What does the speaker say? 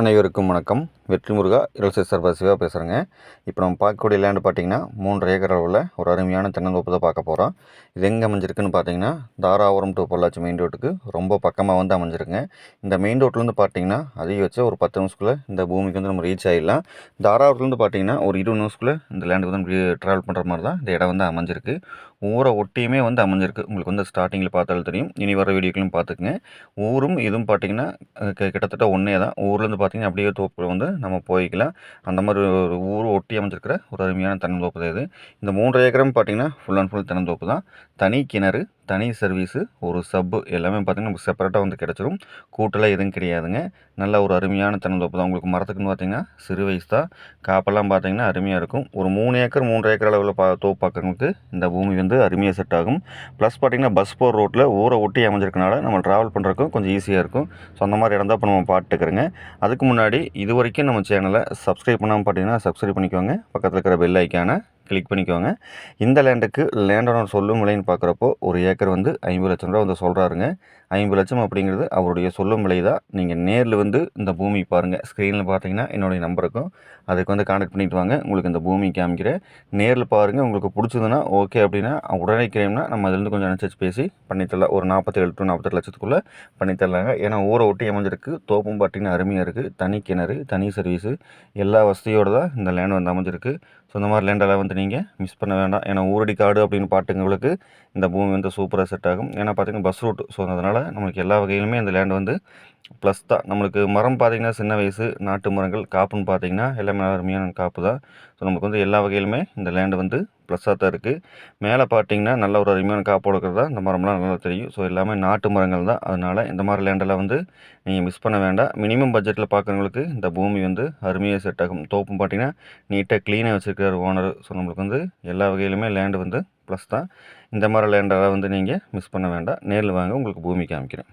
அனைவருக்கும் வணக்கம். வெற்றி முருகா இருசை சர்பா சிவா பேசுகிறேங்க இப்போ நம்ம பார்க்கக்கூடிய லேண்டு பார்த்தீங்கன்னா மூன்று ஏக்கர் அளவில் ஒரு அருமையான தென்னந்தோப்பு தான் பார்க்க போகிறோம் இது எங்கே அமைஞ்சிருக்குன்னு பார்த்தீங்கன்னா தாராபுரம் டு பொள்ளாச்சி மெயின் ரோட்டுக்கு ரொம்ப பக்கமாக வந்து அமைஞ்சிருங்க இந்த மெயின் ரோட்லேருந்து பார்த்தீங்கன்னா அதிக வச்சு ஒரு பத்து நிமிஷத்துக்குள்ளே இந்த பூமிக்கு வந்து நம்ம ரீச் ஆகிடலாம் தாராபுரத்துலேருந்து பார்த்தீங்கன்னா ஒரு இருபது நிமிஷத்துக்குள்ளே இந்த லேண்டுக்கு வந்து நம்ம ட்ராவல் பண்ணுற மாதிரி தான் இந்த இடம் வந்து அமைஞ்சிருக்கு. ஊரை ஒட்டியுமே வந்து அமைஞ்சிருக்கு. உங்களுக்கு வந்து ஸ்டார்டிங்கில் பார்த்தாலும் தெரியும். இனி வர வீடியோக்களும் பார்த்துக்குங்க. ஊரும் இதுவும் பார்த்தீங்கன்னா கிட்டத்தட்ட ஒன்றே தான். ஊர்லேருந்து பார்த்தீங்கன்னா அப்படியே தோப்பு வந்து நம்ம போய்க்கலாம். அந்த மாதிரி ஒரு ஊர் ஒட்டி அமைஞ்சிருக்கிற ஒரு அருமையான தென்னந்தோப்பு தான் இது. இந்த மூன்று ஏக்கரும் பார்த்தீங்கன்னா ஃபுல் அண்ட் ஃபுல் தென்னந்தோப்பு தான். தனி கிணறு தனி சர்வீஸு ஒரு சப்பு எல்லாமே பார்த்தீங்கன்னா நமக்கு செப்பரேட்டாக வந்து கிடச்சிரும். கூட்டெல்லாம் எதுவும் கிடையாதுங்க. நல்ல ஒரு அருமையான தென்னந்தோப்பு தான். உங்களுக்கு மரத்துக்குன்னு பார்த்தீங்கன்னா சிறு வயசு தான். காப்பெல்லாம் பார்த்தீங்கன்னா அருமையாக இருக்கும். ஒரு மூணு ஏக்கர் மூன்று ஏக்கர் அளவில் பா தோப்பு பார்க்குறவங்களுக்கு இந்த பூமி வந்து அருமையாக செட் ஆகும். ப்ளஸ் பார்த்திங்கன்னா பஸ் போகிற ரோட்டில் ஊரை ஒட்டி அமைஞ்சிருக்கனால நம்ம ட்ராவல் பண்ணுறதுக்கும் கொஞ்சம் ஈஸியாக இருக்கும். ஸோ அந்த மாதிரி இடம் தான் இப்போ நம்ம பார்த்துக்கிறோங்க அதுக்கு முன்னாடி இது வரைக்கும் நம்ம சேனலை சப்ஸ்கிரைப் பண்ணாமல் பார்த்தீங்கன்னா சப்ஸ்கிரைப் பண்ணிக்கோங்க. பக்கத்தில் இருக்கிற பெல் ஐக்கான கிளிக் பண்ணிக்கோங்க. இந்த லேண்டுக்கு லேண்டோட சொல்லும் விலைன்னு பார்க்குறப்போ ஒரு ஏக்கர் வந்து ஐம்பது லட்சம் ரூபா வந்து சொல்கிறாருங்க ஐம்பது லட்சம் அப்படிங்கிறது அவருடைய சொல்லும் விலை தான். நீங்கள் நேரில் வந்து இந்த பூமி பாருங்கள் ஸ்க்ரீனில் பார்த்தீங்கன்னா என்னுடைய நம்பருக்கும் அதுக்கு வந்து கான்டாக்ட் பண்ணிட்டு வாங்க. உங்களுக்கு இந்த பூமி காமிக்கிறேன். நேரில் பாருங்கள் உங்களுக்கு பிடிச்சதுன்னா ஓகே அப்படின்னா உடனே கிரைம்னா நம்ம அதுலேருந்து கொஞ்சம் அனுசரிச்சு பேசி பண்ணித்தரலாம் ஒரு நாற்பத்தேழு டு நாற்பத்தெட்டு லட்சத்துக்குள்ளே பண்ணித்தரலாங்க ஏன்னா ஊரை ஒட்டி அமைஞ்சிருக்கு. தோப்பும் பார்த்தீங்கன்னா அருமையாக இருக்குது தனி கிணறு தனி சர்வீஸு எல்லா வசதியோடு தான் இந்த லேண்ட் வந்து அமைஞ்சிருக்கு. ஸோ இந்த மாதிரி லேண்டெல்லாம் வந்து நீங்கள் மிஸ் பண்ண வேண்டாம். ஏன்னா ஊரடி காடு அப்படின்னு பாட்டுங்களுக்கு இந்த பூமி வந்து சூப்பராக செட் ஆகும். ஏன்னா பார்த்தீங்கன்னா பஸ் ரூட் ஸோ அதனால் நம்மளுக்கு எல்லா வகையிலுமே இந்த லேண்ட் வந்து ப்ளஸ் தான். நம்மளுக்கு மரம் பார்த்தீங்கன்னா சின்ன வயசு நாட்டு மரங்கள் காப்புன்னு பார்த்தீங்கன்னா எல்லாமே நல்ல அருமையான காப்பு தான். ஸோ நமக்கு வந்து எல்லா வகையிலுமே இந்த லேண்டு வந்து ப்ளஸ்ஸாக தான் இருக்குது மேலே பார்த்தீங்கன்னா நல்ல ஒரு அருமையான காப்போடு இருக்கிறதா இந்த மரம்லாம் நல்லா தெரியும். ஸோ எல்லாமே நாட்டு மரங்கள் தான். அதனால் இந்த மாதிரி லேண்டெல்லாம் வந்து நீங்கள் மிஸ் பண்ண வேண்டாம். மினிமம் பட்ஜெட்டில் பார்க்குறவங்களுக்கு இந்த பூமி வந்து அருமையாக செட் ஆகும். தோப்பும் பார்த்தீங்கன்னா நீட்டாக க்ளீனாக வச்சுருக்காரு ஓனர் ஸோ நம்மளுக்கு வந்து எல்லா வகையிலுமே லேண்டு வந்து ப்ளஸ் தான். இந்த மாதிரி லேண்டெல்லாம் வந்து நீங்கள் மிஸ் பண்ண வேண்டாம். நேரில் வாங்க. உங்களுக்கு பூமி காமிக்கிறேன்.